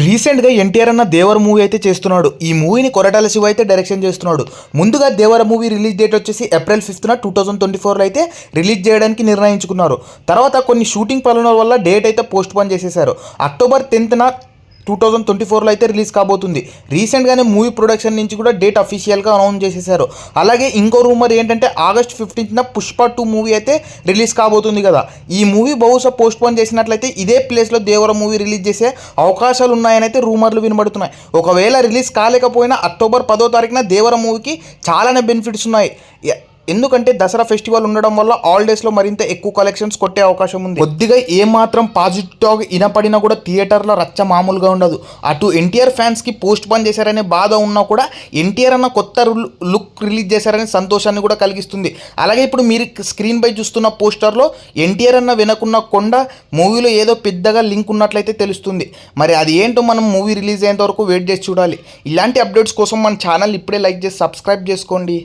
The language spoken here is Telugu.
రీసెంట్గా ఎన్టీఆర్ అన్న దేవర మూవీ అయితే చేస్తున్నాడు. ఈ మూవీని కొరటాల శివ అయితే డైరెక్షన్ చేస్తున్నాడు. ముందుగా దేవర మూవీ రిలీజ్ డేట్ వచ్చేసి ఏప్రిల్ ఫిఫ్త్న టూ థౌజండ్ ట్వంటీ ఫోర్లో అయితే రిలీజ్ చేయడానికి నిర్ణయించుకున్నారు. తర్వాత కొన్ని షూటింగ్ పనుల వల్ల డేట్ అయితే పోస్ట్ పోన్ చేసేశారు. అక్టోబర్ టెన్త్న టూ థౌజండ్ ట్వంటీ ఫోర్లో అయితే రిలీజ్ కాబోతుంది. రీసెంట్గానే మూవీ ప్రొడక్షన్ నుంచి కూడా డేట్ అఫీషియల్గా అనౌన్స్ చేసేశారు. అలాగే ఇంకో రూమర్ ఏంటంటే ఆగస్ట్ ఫిఫ్టీన్త్న పుష్ప టూ మూవీ అయితే రిలీజ్ కాబోతుంది కదా. ఈ మూవీ బహుశా పోస్ట్పోన్ చేసినట్లయితే ఇదే ప్లేస్లో దేవర మూవీ రిలీజ్ చేసే అవకాశాలు ఉన్నాయని అయితే రూమర్లు వినబడుతున్నాయి. ఒకవేళ రిలీజ్ కాలేకపోయినా అక్టోబర్ పదో తారీఖున దేవర మూవీకి చాలానే బెనిఫిట్స్ ఉన్నాయి. ఎందుకంటే దసరా ఫెస్టివల్ ఉండడం వల్ల ఆల్ డేస్లో మరింత ఎక్కువ కలెక్షన్స్ కొట్టే అవకాశం ఉంది. కొద్దిగా ఏమాత్రం పాజిటివ్ వినపడినా కూడా థియేటర్లో రచ్చ మామూలుగా ఉండదు. అటు ఎన్టీఆర్ ఫ్యాన్స్కి పోస్ట్ పోన్ చేశారనే బాధ ఉన్నా కూడా ఎన్టీఆర్ అన్న కొత్త లుక్ రిలీజ్ చేశారనే సంతోషాన్ని కూడా కలిగిస్తుంది. అలాగే ఇప్పుడు మీరు స్క్రీన్ పై చూస్తున్న పోస్టర్లో ఎన్టీఆర్ అన్న వెనకున్న కొండ మూవీలో ఏదో పెద్దగా లింక్ ఉన్నట్లయితే తెలుస్తుంది. మరి అది ఏంటో మనం మూవీ రిలీజ్ అయ్యేంత వరకు వెయిట్ చేసి చూడాలి. ఇలాంటి అప్డేట్స్ కోసం మన ఛానల్ ఇప్పుడే లైక్ చేసి సబ్స్క్రైబ్ చేసుకోండి.